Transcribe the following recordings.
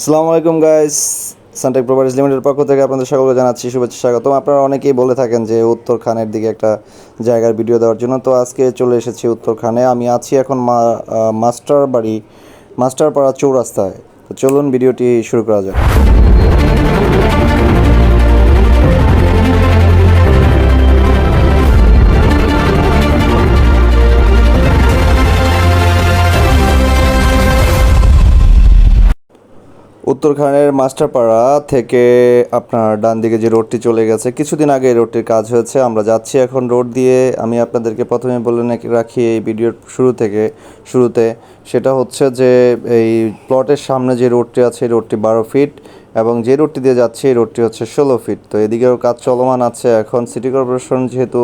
আসসালামু আলাইকুম guys Suntech properties limited পক্ষ থেকে আপনাদের সকলকে জানাচ্ছি শুভেচ্ছা, স্বাগতম। আপনারা অনেকেই বলে থাকেন যে উত্তরখানের দিকে একটা জায়গার ভিডিও দেওয়ার জন্য। তো আজকে চলে এসেছি উত্তরখানে। আমি আছি এখন মাস্টার বাড়ি, মাস্টারপাড়া চৌরাস্তায়। তো চলুন ভিডিওটি শুরু করা যাক। উত্তরখানের মাস্টারপাড়া থেকে আপনার ডান দিকে যে রোডটি চলে গেছে, কিছুদিন আগে রোডটির কাজ হয়েছে। আমরা যাচ্ছি এখন রোড দিয়ে। আমি আপনাদেরকে প্রথমে বলে রাখি এই ভিডিওর শুরু থেকে, শুরুতে সেটা হচ্ছে যে এই প্লটের সামনে যে রোডটি আছে রোডটি বারো ফিট এবং যে রোডটি দিয়ে যাচ্ছে, এই রোডটি হচ্ছে ষোলো ফিট। তো এদিকেও কাজ চলমান আছে এখন। সিটি কর্পোরেশন যেহেতু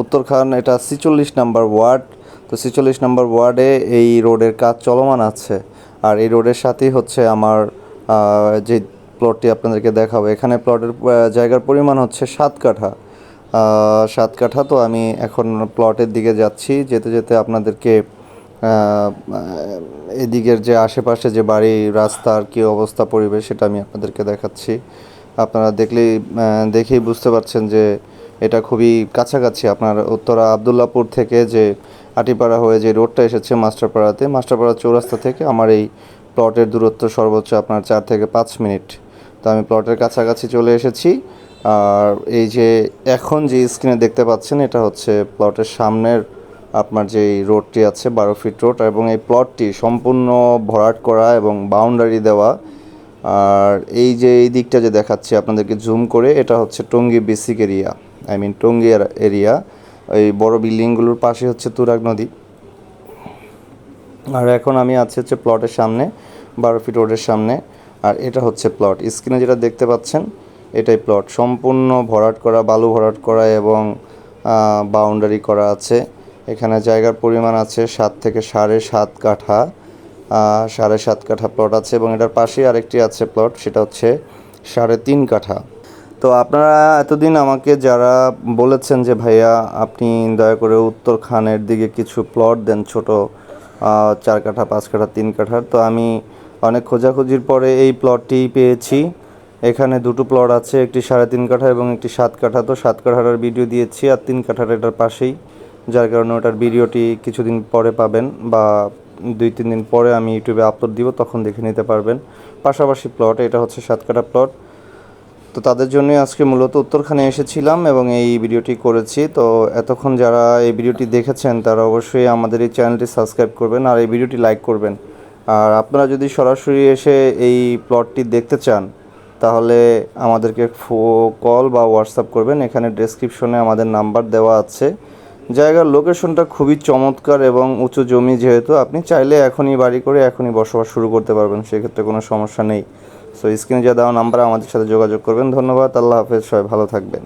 উত্তরখান, এটা ছিচল্লিশ নাম্বার ওয়ার্ড। তো ছিচল্লিশ নম্বর ওয়ার্ডে এই রোডের কাজ চলমান আছে। আর এই রোডের সাথেই হচ্ছে আমার যে প্লটটি আপনাদেরকে দেখাবো, এখানে প্লটের জায়গার পরিমাণ হচ্ছে সাত কাঠা। সাত কাঠা, তো আমি এখন প্লটের দিকে যাচ্ছি, যেতে যেতে আপনাদেরকে এদিকের যে আশেপাশে যে বাড়ি, রাস্তার কী অবস্থা, পরিবেশ, সেটা আমি আপনাদেরকে দেখাচ্ছি। আপনারা দেখলেই দেখেই বুঝতে পারছেন যে এটা খুবই কাছাকাছি। আপনার উত্তরা আবদুল্লাপুর থেকে যে আটিপাড়া হয়ে যে রোডটা এসেছে মাস্টারপাড়াতে, মাস্টারপাড়া চৌরাস্তা থেকে আমার এই প্লটের দূরত্ব সর্বোচ্চ আপনার চার থেকে পাঁচ মিনিট। তো আমি প্লটের কাছাকাছি চলে এসেছি। আর এই যে এখন যে স্ক্রিনে দেখতে পাচ্ছেন, এটা হচ্ছে প্লটের সামনের আপনার যে রোডটি আছে, বারো ফিট রোড, এবং এই প্লটটি সম্পূর্ণ ভরাট করা এবং বাউন্ডারি দেওয়া। আর এই যে এই দিকটা যে দেখাচ্ছি, আপনাদেরকে জুম করে, এটা হচ্ছে Tongi BSCIC area, I mean Tongi area. এই বড় বিল্ডিংগুলোর পাশে হচ্ছে তুরাগ নদী। আর এখন আমি আছি হচ্ছে প্লটের সামনে, বারো ফিট রোডের সামনে, আর এটা হচ্ছে প্লট স্ক্রিনে যেটা দেখতে পাচ্ছেন, এটাই প্লট সম্পূর্ণ ভরাট করা, বালু ভরাট করা এবং বাউন্ডারি করা আছে। এখানে জায়গার পরিমাণ আছে সাত থেকে সাড়ে সাত কাঠা সাড়ে সাত কাঠা প্লট আছে এবং এটার পাশেই আরেকটি আছে প্লট সেটা হচ্ছে সাড়ে তিন কাঠা। তো আপনারা এতদিন আমাকে যারা বলেছেন যে, ভাইয়া, আপনি দয়া করে উত্তর খানের দিকে কিছু প্লট দেন ছোট চার কাঠা, পাঁচ কাঠা, তিন কাঠার তো আমি অনেক খোঁজাখুঁজির পরে এই প্লটটি পেয়েছি। এখানে দুটো প্লট আছে, একটি সাড়ে তিন কাঠা এবং একটি সাত কাঠা। তো সাত কাঠার ভিডিও দিয়েছি আর তিন কাঠার এটার পাশেই। যার কারণে ওটার ভিডিওটি কিছুদিন পরে পাবেন বা দুই, তিন দিন পরে আমি ইউটিউবে আপলোড দিব, তখন দেখে নিতে পারবেন। পাশাপাশি প্লট এটা হচ্ছে সাত কাঠা প্লট তো তাদের জন্যই আজকে মূলত উত্তরখানে এসেছিলাম এবং এই ভিডিওটি করেছি। তো এতক্ষণ যারা এই ভিডিওটি দেখেছেন, তারা অবশ্যই আমাদের এই চ্যানেলটি সাবস্ক্রাইব করবেন আর এই ভিডিওটি লাইক করবেন। আর আপনারা যদি সরাসরি এসে এই প্লটটি দেখতে চান, তাহলে আমাদেরকে কল বা হোয়াটসঅ্যাপ করবেন। এখানে ডেসক্রিপশনে আমাদের নাম্বার দেওয়া আছে। জায়গার লোকেশনটা খুবই চমৎকার এবং উঁচু জমি যেহেতু, আপনি চাইলে এখনই বাড়ি করে এখনই বসবাস শুরু করতে পারবেন, সেক্ষেত্রে কোনো সমস্যা নেই। সো স্ক্রিনে যা দেওয়া নাম্বার আমাদের সাথে যোগাযোগ করবেন। ধন্যবাদ, আল্লাহ হাফেজ, সবাই ভালো থাকবেন।